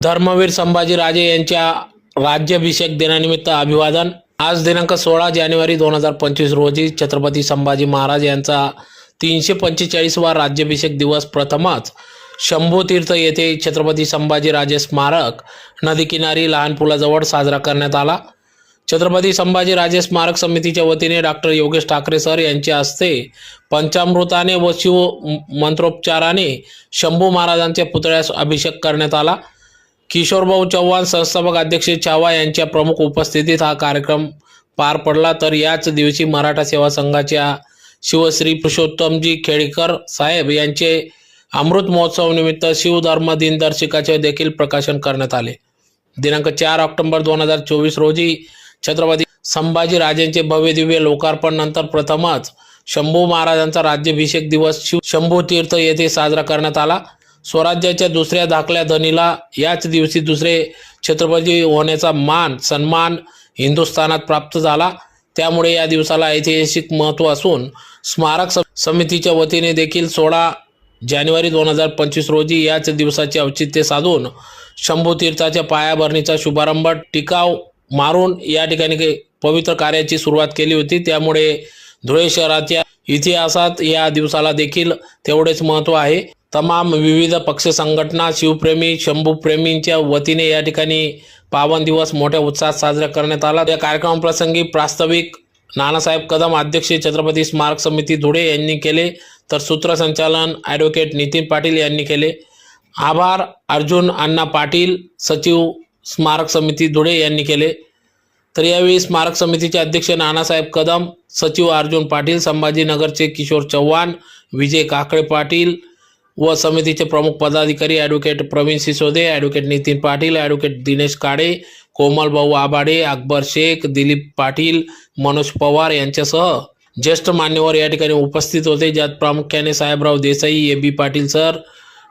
धर्मवीर संभाजी राजे यांच्या राज्याभिषेक दिनानिमित्त अभिवादन. आज दिनांक सोळा जानेवारी दोन हजार पंचवीस रोजी छत्रपती संभाजी महाराज यांचा तीनशे पंचेचाळीसवा राज्याभिषेक दिवस प्रथमच शंभूतीर्थ येथे छत्रपती संभाजी राजे स्मारक नदीकिनारी लहान पुलाजवळ साजरा करण्यात आला. छत्रपती संभाजी राजे स्मारक समितीच्या वतीने डॉक्टर योगेश ठाकरे सर यांच्या हस्ते पंचामृताने व शिव मंत्रोपचाराने शंभू महाराजांच्या पुतळ्यास अभिषेक करण्यात आला. किशोरभाऊ चव्हाण संस्थापक अध्यक्ष छावा यांच्या प्रमुख उपस्थितीत हा कार्यक्रम पार पडला. तर याच दिवशी मराठा सेवा संघाच्या शिवश्री पुरुषोत्तमजी खेडकर साहेब यांचे अमृत महोत्सव निमित्त शिवधर्म दिनदर्शिकाचे देखील प्रकाशन करण्यात आले. दिनांक चार ऑक्टोबर दोन हजार चोवीस रोजी छत्रपती संभाजी राजेंचे भव्य दिव्य लोकार्पण नंतर प्रथमच शंभू महाराजांचा राज्याभिषेक दिवस शिव शंभू तीर्थ येथे साजरा करण्यात आला. स्वराज्याच्या दुसऱ्या धाकल्या धनीला याच दिवशी दुसरे छत्रपती होण्याचा मान सन्मान हिंदुस्थानात प्राप्त झाला. त्यामुळे या दिवसाला ऐतिहासिक महत्त्व असून स्मारक स- समितीच्या वतीने देखील सोळा जानेवारी दोन हजार पंचवीस रोजी याच दिवसाचे औचित्य साधून शंभू तीर्थाच्या पायाभरणीचा शुभारंभ टिकाव मारून या ठिकाणी काही पवित्र कार्याची सुरुवात केली होती. त्यामुळे धुळे शहराच्या इतिहासात या दिवसाला देखील तेवढेच महत्त्व आहे. तमाम विविध पक्ष संघटना शिवप्रेमी शंभूप्रेमींच्या वतीने या ठिकाणी पावन दिवस मोठ्या उत्साहात साजरा करण्यात आला. या कार्यक्रमाप्रसंगी प्रास्ताविक नानासाहेब कदम अध्यक्ष छत्रपती स्मारक समिती धुळे यांनी केले तर सूत्रसंचालन ॲडव्होकेट नितीन पाटील यांनी केले. आभार अर्जुन अण्णा पाटील सचिव स्मारक समिती धुळे यांनी केले. तर यावेळी स्मारक समितीचे अध्यक्ष नानासाहेब कदम सचिव अर्जुन पाटील संभाजीनगरचे किशोर चव्हाण विजय काकडे पाटील व समितीचे प्रमुख पदाधिकारी advocate Pravin Sisode advocate Nitin Patil advocate Dinesh Kale Komal भाऊ आबाडे अकबर शेख दिलीप पाटील मनोज पवार यांच्यासह ज्येष्ठ मान्यवर या ठिकाणी उपस्थित होते. ज्यात प्रामुख्याने Sahebrao Desai A B Patil sir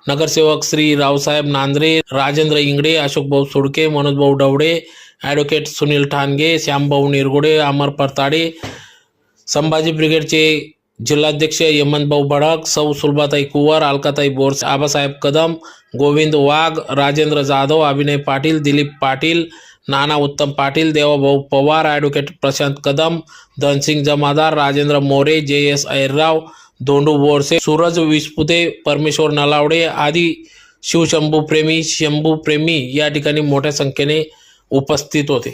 नगरसेवक श्री रावसाहेब नांद्रे राजेंद्र इंगडे अशोकभाऊ सुडके मनोजभाऊ डवडे ॲडव्होकेट सुनील ठाणगे श्यामभाऊ निरगुडे अमर परताडे संभाजी ब्रिगेडचे जिल्हाध्यक्ष यमनभाऊ भडक सौ Sulbhatai Kuwar अलकाताई Borse Abasaheb Kadam Govind Wagh Rajendra Jadhav Abhinay Patil Dilip Patil Nana Uttam Patil Devabhau Pawar advocate Prashant Kadam Dhansing Jamadar Rajendra More J S Ahirrao Dhondu Borse Suraj Vispute Parmeshwar Nalawade आदी शिवशंभू प्रेमी शंभू प्रेमी या ठिकाणी मोठ्या संख्येने उपस्थित होते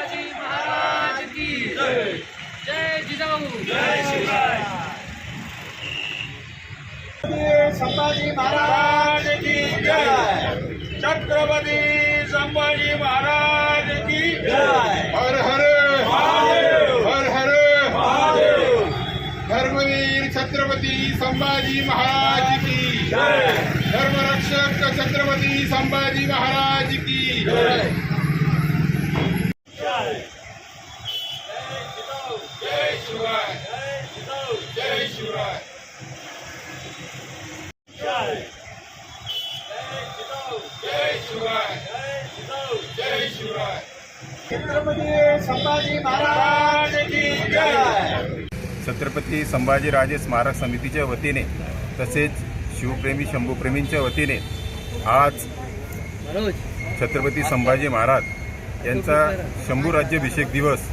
संभाजी महाराज की जय। छत्रपती संभाजी महाराज की जय। हर हर। महादेव। हर हर। महादेव। धर्मवीर छत्रपती संभाजी महाराज की जय। धर्मरक्षक छत्रपती संभाजी महाराज की जय। शिवराय जय शिवराय जय शिवराय जय शिवराय छत्रपती संभाजी महाराज की जय. छत्रपती संभाजीराजे स्मारक समितीच्या वतीने तसेच शिवप्रेमी शंभूप्रेमींच्या वतीने आज छत्रपती संभाजी महाराज यांचा शंभू राज्याभिषेक दिवस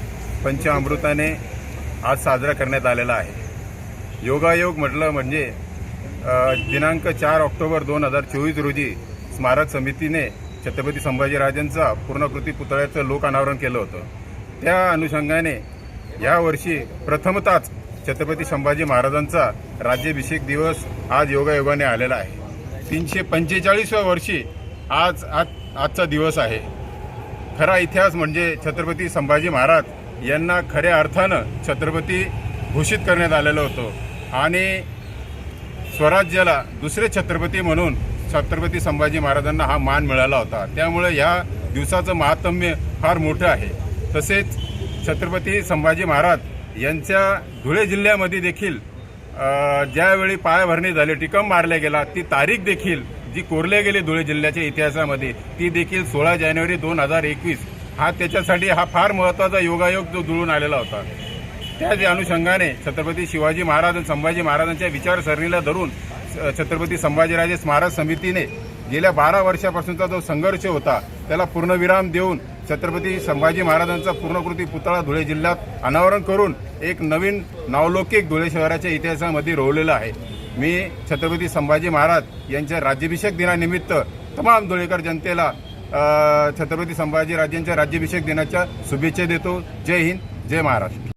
पंचामृताने आज साजरा करण्यात आलेला आहे. योगायोग म्हटलं म्हणजे दिनांक चार ऑक्टोबर दोन हजार चोवीस रोजी स्मारक समितीने छत्रपती संभाजीराजांचा पूर्णकृती पुतळ्याचं लोक अनावरण केलं होतं. त्या अनुषंगाने यावर्षी प्रथमतच छत्रपती संभाजी महाराजांचा राज्याभिषेक दिवस आज योगायोगाने आलेला आहे. तीनशे पंचेचाळीसव्या वर्षी आज आज आजचा दिवस आहे. खरा इतिहास म्हणजे छत्रपती संभाजी महाराज यांना खऱ्या अर्थानं छत्रपती घोषित करण्यात आलेलं होतं. आणि स्वराज्याला दुसरे छत्रपती म्हणून छत्रपती संभाजी महाराजांना हा मान मिळाला होता. त्यामुळे ह्या दिवसाचं महात्म्य फार मोठं आहे. तसेच छत्रपती संभाजी महाराज यांच्या धुळे जिल्ह्यामध्ये देखील ज्यावेळी पायाभरणी झाली टिकम मारल्या गेला ती तारीख देखील जी कोरल्या गेली धुळे जिल्ह्याच्या इतिहासामध्ये ती देखील सोळा जानेवारी दोन हजार एकवीस हा त्याच्यासाठी हा फार महत्त्वाचा योगायोग जो जुळून आलेला होता. त्याच अनुषंगाने छत्रपती शिवाजी महाराज आणि संभाजी महाराजांच्या विचारसरणीला धरून स- छत्रपती संभाजीराजे स्मारक समितीने गेल्या बारा वर्षापासूनचा जो संघर्ष होता त्याला पूर्णविराम देऊन छत्रपती संभाजी महाराजांचा पूर्णकृती पुतळा धुळे जिल्ह्यात अनावरण करून एक नवीन नावलौकिक धुळे शहराच्या इतिहासामध्ये रोवलेला आहे. मी छत्रपती संभाजी महाराज यांच्या राज्याभिषेक दिनानिमित्त तमाम धुळेकर जनतेला छत्रपती संभाजीराजेंच्या राज्याभिषेक दिनाच्या शुभेच्छा देतो. जय हिंद जय महाराष्ट्र.